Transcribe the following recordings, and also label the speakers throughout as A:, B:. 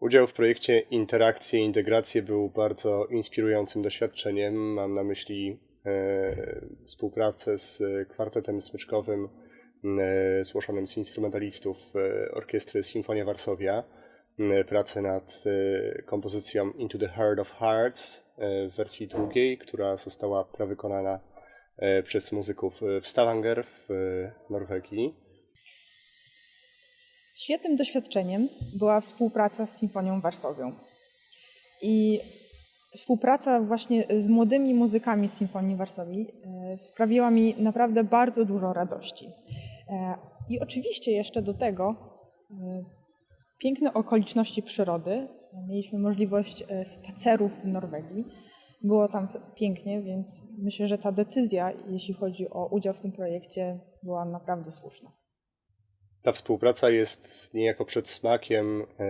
A: Udział w projekcie Interakcje i Integracje był bardzo inspirującym doświadczeniem. Mam na myśli e, współpracę z kwartetem smyczkowym e, złożonym z instrumentalistów e, orkiestry Sinfonia Warszawia. E, pracę nad kompozycją Into the Heart of Hearts w wersji drugiej, która została prawykonana przez muzyków w Stavanger w Norwegii.
B: Świetnym doświadczeniem była współpraca z Sinfonią Warsowią. I współpraca właśnie z młodymi muzykami z Sinfonii Warsowii e, sprawiła mi naprawdę bardzo dużo radości. E, I oczywiście jeszcze do tego e, piękne okoliczności przyrody. Mieliśmy możliwość spacerów w Norwegii. Było tam pięknie, więc myślę, że ta decyzja, jeśli chodzi o udział w tym projekcie, była naprawdę słuszna.
A: Ta współpraca jest niejako przedsmakiem e,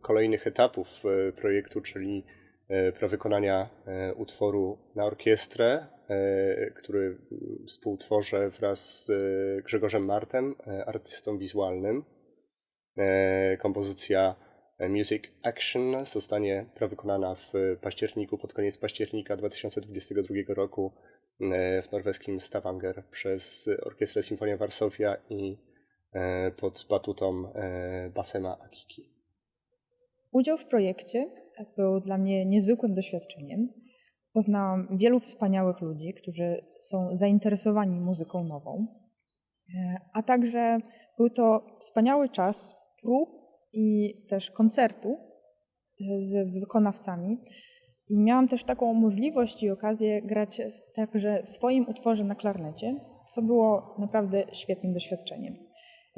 A: kolejnych etapów e, projektu, czyli e, prawykonania utworu na orkiestrę, który współtworzę wraz z Grzegorzem Martem, artystą wizualnym. Kompozycja Music Action zostanie prawykonana w październiku, pod koniec października 2022 roku w norweskim Stavanger przez Orkiestrę Sinfonia Warszawia i pod batutą e, Basema Akiki.
B: Udział w projekcie był dla mnie niezwykłym doświadczeniem. Poznałam wielu wspaniałych ludzi, którzy są zainteresowani muzyką nową, E, a także był to wspaniały czas prób i też koncertu e, z wykonawcami. I miałam też taką możliwość i okazję grać także w swoim utworze na klarnecie, co było naprawdę świetnym doświadczeniem.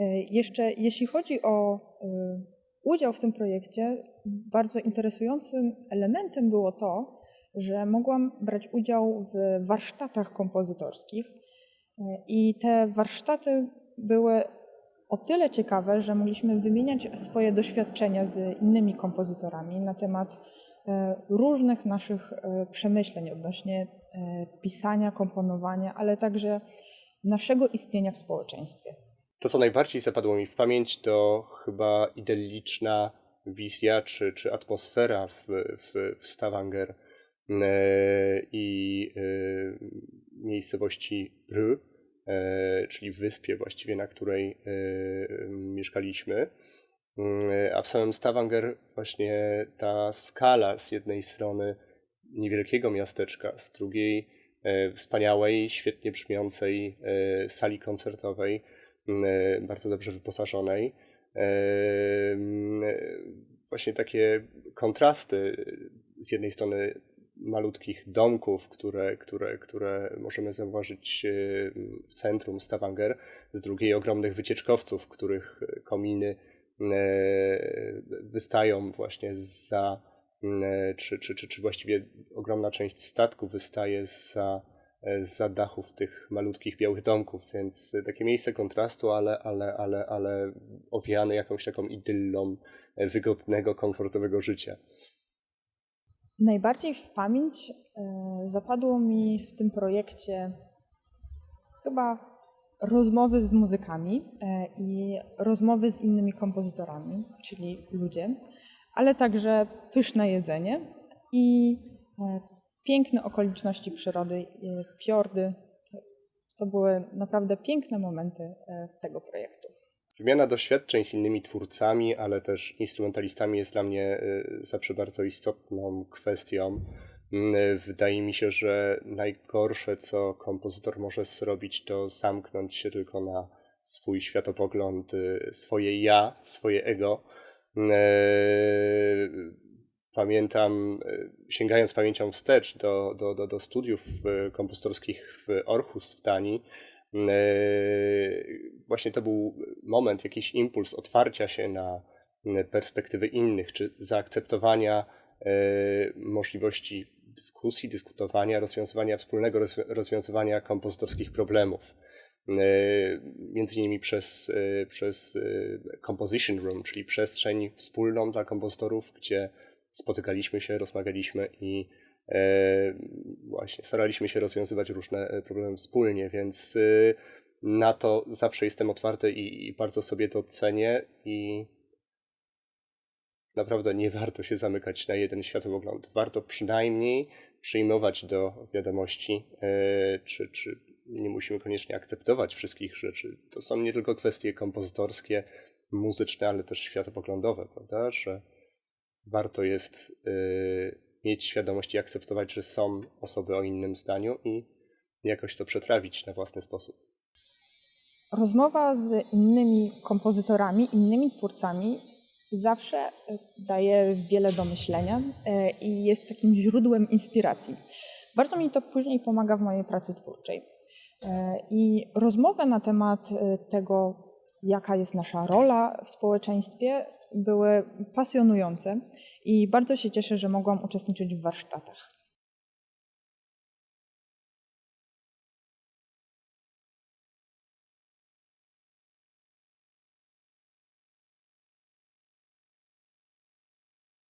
B: E, Jeszcze jeśli chodzi o e, udział w tym projekcie, bardzo interesującym elementem było to, że mogłam brać udział w warsztatach kompozytorskich. E, I te warsztaty były o tyle ciekawe, że mogliśmy wymieniać swoje doświadczenia z innymi kompozytorami na temat różnych naszych przemyśleń odnośnie pisania, komponowania, ale także naszego istnienia w społeczeństwie.
A: To, co najbardziej zapadło mi w pamięć, to chyba idylliczna wizja czy, czy atmosfera w, w, w Stavanger e, i e, miejscowości Bry, e, czyli wyspie właściwie, na której mieszkaliśmy. A w samym Stavanger właśnie ta skala z jednej strony niewielkiego miasteczka, z drugiej wspaniałej, świetnie brzmiącej sali koncertowej, bardzo dobrze wyposażonej. E, m, e, Właśnie takie kontrasty z jednej strony malutkich domków, które, które, które możemy zauważyć e, w centrum Stavanger, z drugiej ogromnych wycieczkowców, których kominy e, wystają właśnie za, e, czy, czy, czy, czy właściwie ogromna część statku wystaje za, za dachów tych malutkich białych domków, więc takie miejsce kontrastu, ale, ale, ale, ale owiane jakąś taką idyllą e, wygodnego, komfortowego życia.
B: Najbardziej w pamięć e, zapadło mi w tym projekcie chyba rozmowy z muzykami e, i rozmowy z innymi kompozytorami, czyli ludzie, ale także pyszne jedzenie i e, piękne okoliczności przyrody, e, fiordy. To były naprawdę piękne momenty e, tego projektu.
A: Wymiana doświadczeń z innymi twórcami, ale też instrumentalistami jest dla mnie y, zawsze bardzo istotną kwestią. Mm, Wydaje mi się, że najgorsze, co kompozytor może zrobić, to zamknąć się tylko na swój światopogląd, y, swoje ja, swoje ego. Pamiętam, y, sięgając pamięcią wstecz do, do, do, do studiów y, kompozytorskich w Orhus w Danii, Yy, Właśnie to był moment, jakiś impuls otwarcia się na perspektywy innych, czy zaakceptowania możliwości dyskusji, dyskutowania, rozwiązywania wspólnego rozwi- rozwiązywania kompozytorskich problemów. Między innymi przez, przez Composition Room, czyli przestrzeń wspólną dla kompozytorów, gdzie spotykaliśmy się, rozmawialiśmy i e, właśnie staraliśmy się rozwiązywać różne e, problemy wspólnie, więc y, na to zawsze jestem otwarty i, i bardzo sobie to cenię i naprawdę nie warto się zamykać na jeden światopogląd. Warto przynajmniej przyjmować do wiadomości, e, czy, czy nie musimy koniecznie akceptować wszystkich rzeczy. To są nie tylko kwestie kompozytorskie, muzyczne, ale też światopoglądowe, prawda? Że warto jest e, mieć świadomość i akceptować, że są osoby o innym zdaniu i jakoś to przetrawić na własny sposób.
B: Rozmowa z innymi kompozytorami, innymi twórcami zawsze e, daje wiele do myślenia e, i jest takim źródłem inspiracji. Bardzo mi to później pomaga w mojej pracy twórczej. I rozmowy na temat tego, jaka jest nasza rola w społeczeństwie, były pasjonujące i bardzo się cieszę, że mogłam uczestniczyć w warsztatach.